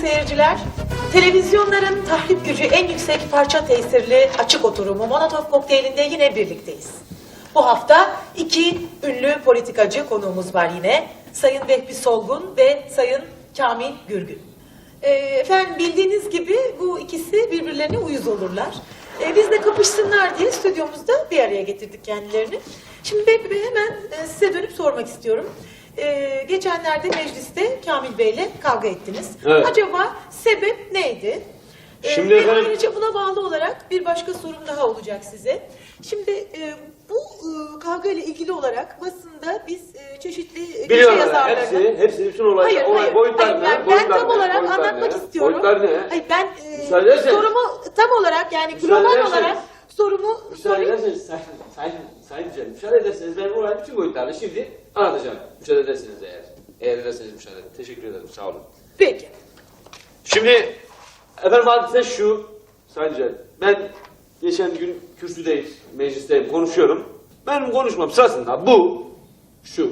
seyirciler, televizyonların tahrip gücü en yüksek parça tesirli açık oturumu Monotov Kokteylinde yine birlikteyiz. Bu hafta iki ünlü politikacı konuğumuz var yine. Sayın Vehbi Solgun ve Sayın Kamil Gürgün. Ee, efendim bildiğiniz gibi bu ikisi birbirlerine uyuz olurlar. Ee, biz de kapışsınlar diye stüdyomuzda bir araya getirdik kendilerini. Şimdi Vehbi Bey hemen e, size dönüp sormak istiyorum. Ee, geçenlerde mecliste Kamil Bey'le kavga ettiniz. Evet. Acaba sebep neydi? Ee, Şimdi ve efendim- ayrıca buna bağlı olarak bir başka sorum daha olacak size. Şimdi e, bu e, kavga ile ilgili olarak basında biz e, çeşitli e, köşe Biliyorum yazarlarına... hepsi, hepsi bütün olay, Hayır, olay hayır, boyutlar hayır, ne? ben, ben boyutlar tam ne? olarak boyutlar anlatmak ne? istiyorum. Boyutlar ne? Hayır, ben e, Müsaade ederseniz. sorumu tam olarak yani Müsaade global ederseniz. olarak sorumu Müsaade sorayım. ederseniz, sayın, sayın, sayın Cem, müsaade ederseniz ben olay bütün boyutlarını şimdi anlatacağım. Müsaade ederseniz eğer. Eğer ederseniz müsaade edin. Teşekkür ederim, sağ olun. Peki. Şimdi efendim hadise şu Sayın Cem, ben geçen gün kürsüdeyiz, meclisteyim, konuşuyorum. Benim konuşmam sırasında bu, şu.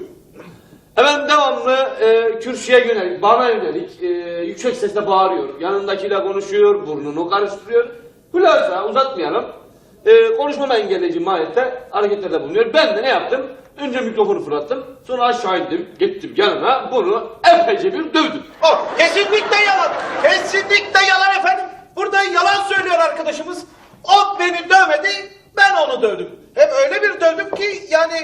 Efendim devamlı e, kürsüye yönelik, bana yönelik e, yüksek sesle bağırıyor. Yanındakiyle konuşuyor, burnunu karıştırıyor. Hülasa uzatmayalım. E, konuşmamı engelleyici mahiyette hareketlerde bulunuyor. Ben de ne yaptım? Önce mikrofonu fırlattım, sonra aşağı indim, gittim yanına, bunu epeyce bir dövdüm. Oh, kesinlikle yalan. Kesinlikle yalan efendim. Burada yalan söylüyor arkadaşımız. O beni dövmedi, ben onu dövdüm. Hem öyle bir dövdüm ki yani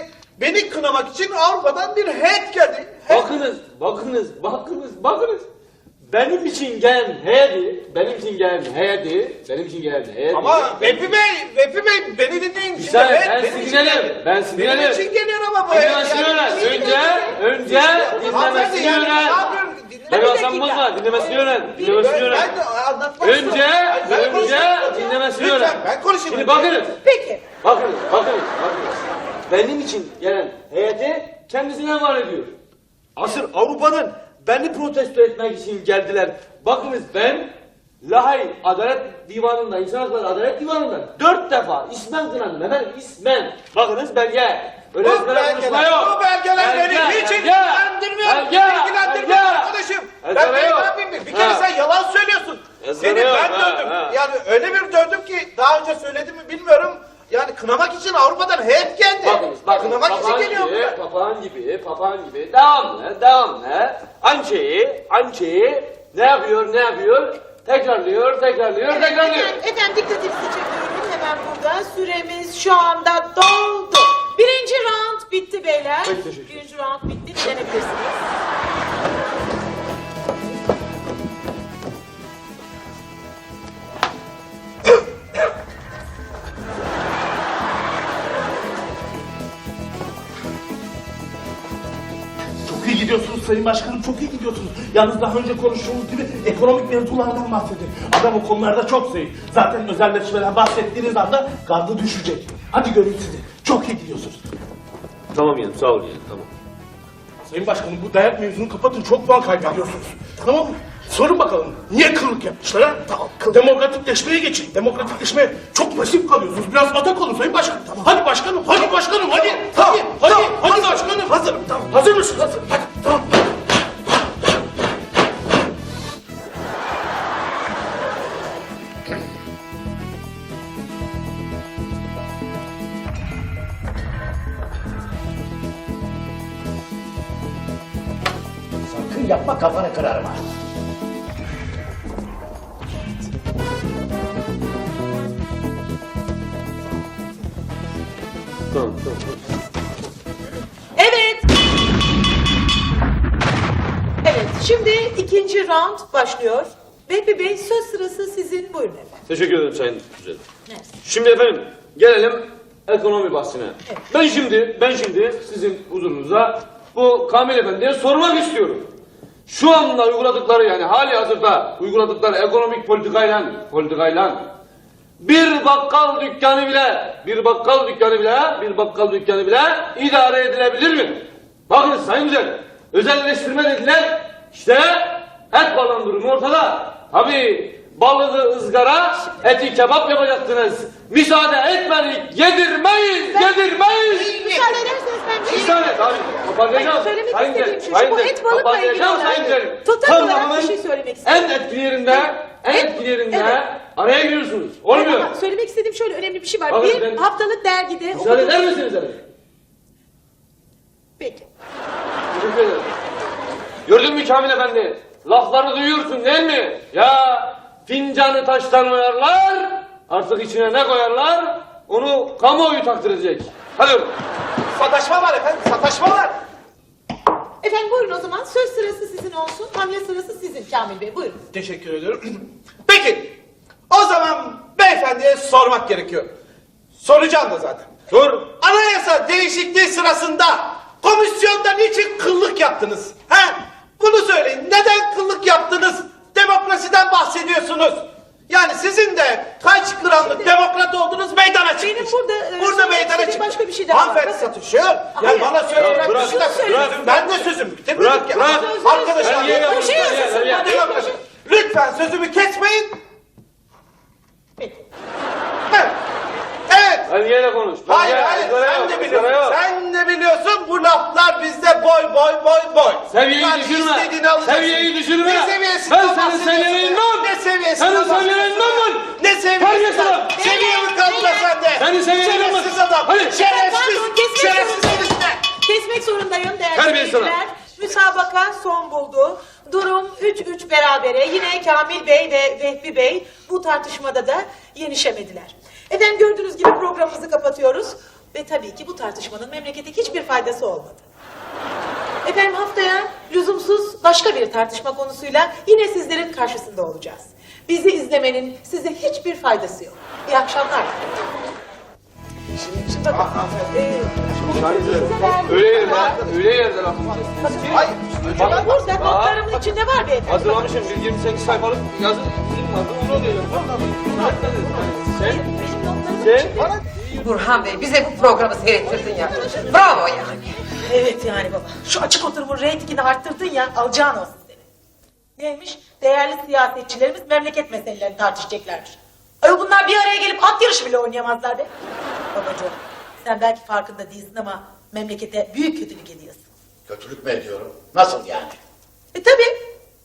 beni kınamak için Avrupa'dan bir heyet geldi. He- Bakınız, bakınız, bakınız, bakınız. Benim için gelen heyeti, benim için gelen heyeti, benim için gelen heyeti. Ama Vefi Bey, Vefi Bey beni dinleyin. Şimdi saniye, heyet ben benim için geldi. ben sizi Benim için geliyor ama bu. Dinlemesini yani. öğren. Önce, önce dinlemesini yani öğren. olsam dakika. bozma, dinlemesini öğren, dinlemesini öğren. ben de anlatmak Önce, önce dinlemesini Lütfen, öğren. ben konuşayım. Şimdi bakınız, Peki. bakınız, bakınız, bakınız. Benim için gelen heyeti kendisine var ediyor. Asıl Avrupa'nın beni protesto etmek için geldiler. Bakınız ben Lahay Adalet Divanı'nda, İnsan Hakları Adalet Divanı'nda dört defa ismen kınandım efendim ismen. Bakınız belge. Öyle Bu belgeler, bu belgeler beni Belge, hiç belge, ilgilendirmiyor. belge, İlgilendirmiyor belge. arkadaşım. Ezbere Ben beni yapayım? Bir kere Ha. sen yalan söylüyorsun. Ezbere Seni yok, ben ha, dövdüm. ha. Yani öyle bir dövdüm ki daha önce söyledim mi bilmiyorum. Yani kınamak için Avrupa'dan heyet geldi. Bakınız, bakınız, Kınamak için geliyor. papağan gibi, papağan gibi, devamlı, devamlı, aynı şeyi, aynı şeyi ne yapıyor, ne yapıyor, tekrarlıyor, tekrarlıyor, Evet, tekrarlıyor. efendim, efendim dikkatinizi çekiyorum hemen burada. Süremiz şu anda doldu. Birinci round bitti beyler. Peki, teşekkür ederim. Birinci round bitti. Dinlenebilirsiniz. Sayın Başkanım, çok iyi gidiyorsunuz. Yalnız daha önce konuştuğumuz gibi ekonomik mevzulardan bahsedin. Adam o konularda çok zayıf. Zaten özelleşmeden bahsettiğiniz anda gardı düşecek. Hadi göreyim sizi. Çok iyi gidiyorsunuz. Tamam yeğenim, sağ ol yeğenim, tamam. Sayın Başkanım bu dayak mevzunu kapatın. Çok puan kaybediyorsunuz. Tamam mı? Sorun bakalım. Niye kıllık yapmışlar ha? Tamam. Demokratikleşmeye geçin. Demokratikleşmeye çok pasif kalıyorsunuz. Biraz atak olun Sayın Başkanım. Tamam. Hadi başkanım, hadi başkanım, hadi. Tamam, hadi, hadi, tamam, hadi başkanım. hazırım, tamam. Hazır mısınız? Hazır. Hadi, Sakın yapma kafanı kırarım ha. Tamam, tamam. Şimdi ikinci round başlıyor. Vehbi Bey söz sırası sizin. Buyurun efendim. Teşekkür ederim Sayın Güzel. Evet. Şimdi efendim, gelelim ekonomi bahsine. Evet. Ben şimdi, ben şimdi sizin huzurunuza bu Kamil Efendi'ye sormak istiyorum. Şu anda uyguladıkları yani hali hazırda uyguladıkları ekonomik politikayla, politikayla bir bakkal dükkanı bile, bir bakkal dükkanı bile, bir bakkal dükkanı bile idare edilebilir mi? Bakın Sayın Güzel, özelleştirme dediler, işte et balon durumu ortada. Tabii balığı ızgara, eti kebap yapacaktınız. Müsaade etmedik, yedirmeyiz, yedirmeyiz. Müsaade ederseniz ben bir. Müsaade et abi, kapatacağım. Söylemek Sayın istediğim şu, Sayın bu et balıkla ilgili olarak total olarak bir şey söylemek En istiyorum. etkili yerinde, en Et- etkili yerinde evet. araya giriyorsunuz. Olmuyor. Ama söylemek istediğim şöyle önemli bir şey var. Bakın bir ben- haftalık dergide... Müsaade eder misiniz? Peki. Teşekkür ederim. Gördün mü Kamil Efendi? Lafları duyuyorsun değil mi? Ya fincanı taştan oyarlar, artık içine ne koyarlar? Onu kamuoyu takdir edecek. Hadi oğlum. Sataşma var efendim, sataşma var. Efendim buyurun o zaman. Söz sırası sizin olsun. Hamle sırası sizin Kamil Bey. Buyurun. Teşekkür ediyorum. Peki, o zaman beyefendiye sormak gerekiyor. Soracağım da zaten. Dur. Anayasa değişikliği sırasında komisyonda niçin kıllık yaptınız? He? Bunu söyleyin. Neden kıllık yaptınız? Demokrasiden bahsediyorsunuz. Yani sizin de kaç gramlık demokrat olduğunuz meydana çıktı. Benim burada, e, burada söylemek meydana istediğim çıktı. başka bir şey daha var. Hanımefendi Bakın. satışıyor. Yani Hayır. bana söyleyecek bırak, bir şey de- bırak, Ben de sözümü bitirmedim Bırak, ki. bırak. Arkadaşlar Ben yiyemem. Koşuyorsun Ben yiyemem. bana. Bakın, Lütfen sözümü kesmeyin. Evet. Ben yine konuş. Ben Hayır yine- hayır sen yok, de biliyorsun. Sen de biliyorsun bu laflar bizde boy boy boy boy. Seviyeyi Yani düşürme. Seviyeyi düşürme. Ne Ben seviyesinden senin bahsediyorsun seviyenden. Ne seviyesinden Senin seviyenden ben. Ne Terbiyesiz seviyesinden? adam. Seviye mi kaldı Beyler, sende? Senin seviyen olmaz. Şerefsiz adam. Hadi. Şerefsiz. Şerefsiz zorundayım. herifler. Kesmek zorundayım değerli seyirciler. Müsabaka son buldu. Durum 3-3 berabere. Yine Kamil Bey ve Vehbi Bey bu tartışmada da yenişemediler. Efendim gördüğünüz gibi programımızı kapatıyoruz. Ve tabii ki bu tartışmanın memlekete hiçbir faydası olmadı. Efendim haftaya lüzumsuz başka bir tartışma konusuyla yine sizlerin karşısında olacağız. Bizi izlemenin size hiçbir faydası yok. İyi akşamlar. Şimdi, şimdi bakın. Öyle yerde, öyle yerde laf. Hayır. Bakın burada notlarımın içinde var beyefendi. Hazırlamışım bir 28 sayfalık yazı onu alıyorum. Sen, sen. Burhan Bey bize bu programı seyrettirdin ya. Bravo yani. Evet yani baba. Şu açık oturumun reytingini arttırdın ya alacağın olsun seni. Neymiş? Değerli siyasetçilerimiz memleket meselelerini tartışacaklarmış. Ayol bunlar bir araya gelip at yarışı bile oynayamazlar be. Babacığım sen belki farkında değilsin ama memlekete büyük kötülük ediyorsun. Kötülük mü ediyorum? Nasıl yani? E tabi.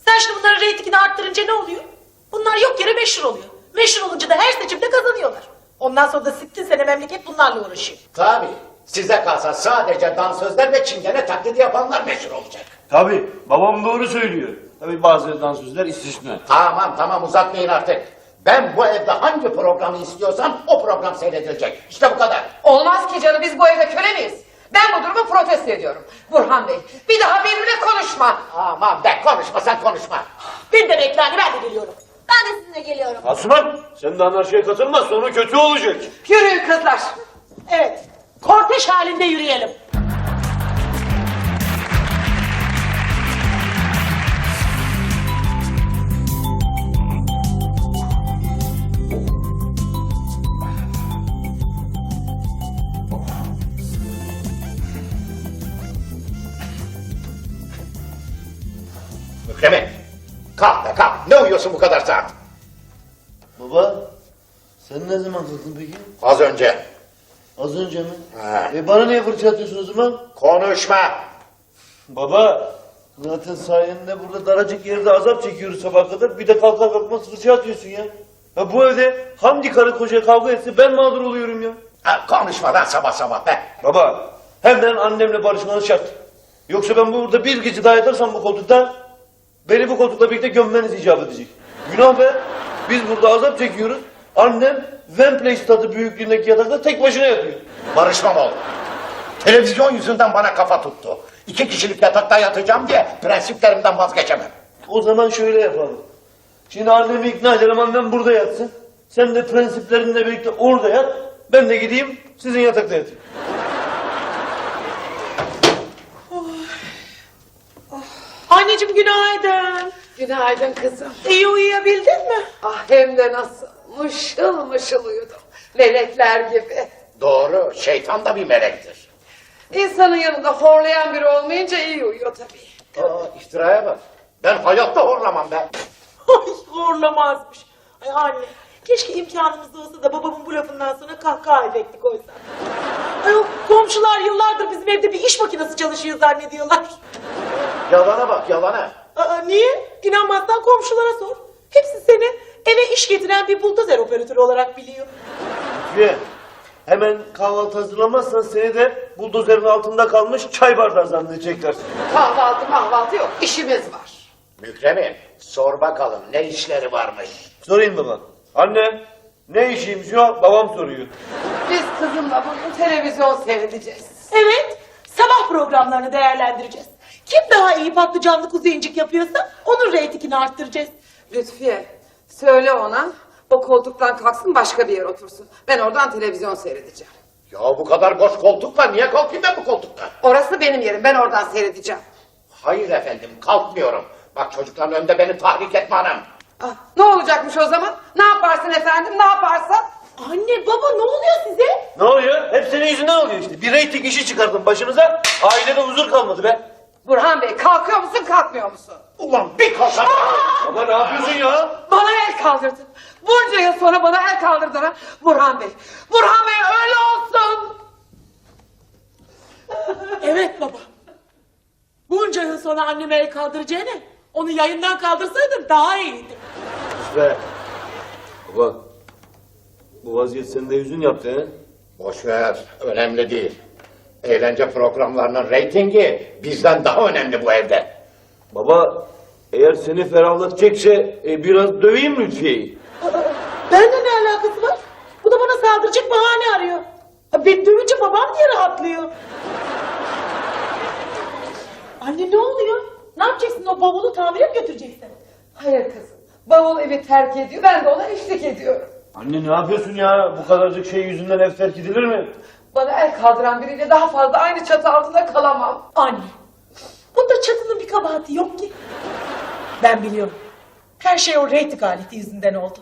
Sen şimdi bunların reytingini arttırınca ne oluyor? Bunlar yok yere meşhur oluyor. Meşhur olunca da her seçimde kazanıyorlar. Ondan sonra da sittin sene memleket bunlarla uğraşıyor. Tabii. Size kalsa sadece dansözler ve çingene taklidi yapanlar meşhur olacak. Tabii babam doğru söylüyor. Tabii bazı dansözler istisna. Tamam tamam uzatmayın artık. Ben bu evde hangi programı istiyorsam o program seyredilecek. İşte bu kadar. Olmaz ki canım biz bu evde köle miyiz? Ben bu durumu protesto ediyorum. Burhan Bey bir daha benimle konuşma. Aman be konuşma sen konuşma. Bir de bekle anne, ben de geliyorum. Ben de sizinle geliyorum. Asuman sen de anarşiye katılma sonu kötü olacak. Yürüyün kızlar. Evet. Korteş halinde yürüyelim. E bana niye fırça atıyorsun o zaman? Konuşma. Baba, zaten sayende burada daracık yerde azap çekiyoruz sabah kadar. Bir de kalkar kalkmaz fırça atıyorsun ya. Ya bu evde hangi karı koca kavga etse ben mağdur oluyorum ya. Ha, konuşma lan sabah sabah be. Baba, hemen annemle barışmanız şart. Yoksa ben burada bir gece daha yatarsam bu koltukta, beni bu koltukla birlikte gömmeniz icap edecek. Günah be. Biz burada azap çekiyoruz. Annem Wembley stadı büyüklüğündeki yatakta tek başına yatıyor. Barışmam oğlum. Televizyon yüzünden bana kafa tuttu. İki kişilik yatakta yatacağım diye prensiplerimden vazgeçemem. O zaman şöyle yapalım. Şimdi annemi ikna edelim annem burada yatsın. Sen de prensiplerinle birlikte orada yat. Ben de gideyim sizin yatakta yatayım. Anneciğim günaydın. Günaydın kızım. İyi uyuyabildin mi? Ah hem de nasıl mışıl mışıl uyudum. Melekler gibi. Doğru, şeytan da bir melektir. İnsanın yanında horlayan biri olmayınca iyi uyuyor tabii. Aa, iftiraya bak. Ben hayatta horlamam be. Ay horlamazmış. Ay anne, keşke imkanımız olsa da babamın bu lafından sonra kahkaha efekti koysak. Ay o komşular yıllardır bizim evde bir iş makinesi çalışıyor zannediyorlar. Yalana bak yalana. Aa, niye? İnanmazsan komşulara sor. Hepsi seni eve iş getiren bir buldozer operatörü olarak biliyor. Lütfiye, hemen kahvaltı hazırlamazsan seni de buldozerin altında kalmış çay bardağı zannedecekler. Kahvaltı mahvaltı yok. işimiz var. Mükremin sor bakalım ne işleri varmış. Sorayım baba. Anne, ne işiymiş o? Babam soruyor. Biz kızımla bugün televizyon seyredeceğiz. Evet, sabah programlarını değerlendireceğiz. Kim daha iyi patlıcanlı kuzu incik yapıyorsa onun reytingini arttıracağız. Lütfiye söyle ona o koltuktan kalksın başka bir yere otursun. Ben oradan televizyon seyredeceğim. Ya bu kadar boş koltuk var niye kalkayım ben bu koltukta? Orası benim yerim ben oradan seyredeceğim. Hayır efendim kalkmıyorum. Bak çocukların önünde beni tahrik etme hanım. Ah, ne olacakmış o zaman? Ne yaparsın efendim ne yaparsan? Anne, baba ne oluyor size? Ne oluyor? Hep senin yüzünden oluyor işte. Bir reyting işi çıkardın başınıza, ailede huzur kalmadı be. Burhan Bey kalkıyor musun kalkmıyor musun? Ulan bir kalkar. Baba ne yapıyorsun ya? Bana el kaldırdın. Bunca yıl sonra bana el kaldırdın ha. Burhan Bey. Burhan Bey öyle olsun. Evet baba. Bunca yıl sonra anneme el kaldıracağını onu yayından kaldırsaydın daha iyiydi. Be. Baba, bu vaziyet sende yüzün yaptı he? Boş ver önemli değil. Eğlence programlarının reytingi bizden daha önemli bu evde. Baba, eğer seni ferahlatacaksa e, biraz döveyim Lütfiye'yi? Bende ne alakası var? Bu da bana saldıracak bahane arıyor. Ha, beni dövünce babam diye rahatlıyor. Anne ne oluyor? Ne yapacaksın o bavulu tamire mi götüreceksin? Hayır kızım. Bavul evi terk ediyor. Ben de ona eşlik ediyorum. Anne ne yapıyorsun ya? Bu kadarcık şey yüzünden ev terk edilir mi? Bana el kaldıran biriyle daha fazla aynı çatı altında kalamam. Anne, bunda çatının bir kabahati yok ki. Ben biliyorum. Her şey o reyting aleti yüzünden oldu.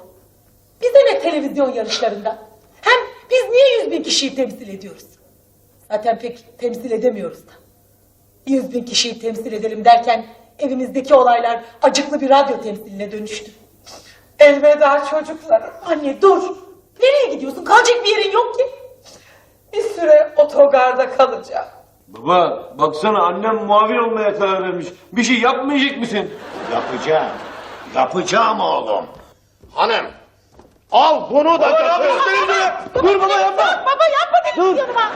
Bize ne televizyon yarışlarından? Hem biz niye yüz bin kişiyi temsil ediyoruz? Zaten pek temsil edemiyoruz da. Yüz bin kişiyi temsil edelim derken evimizdeki olaylar acıklı bir radyo temsiline dönüştü. Elveda çocuklarım. Anne dur. Nereye gidiyorsun? Kalacak bir yerin yok ki. Bir süre otogarda kalacağım. Baba, baksana annem muavin olmaya karar vermiş. Bir şey yapmayacak mısın? Yapacağım. Yapacağım oğlum. Hanım al bunu da götür. Dur baba yapma. Baba yapma dedim yanıma.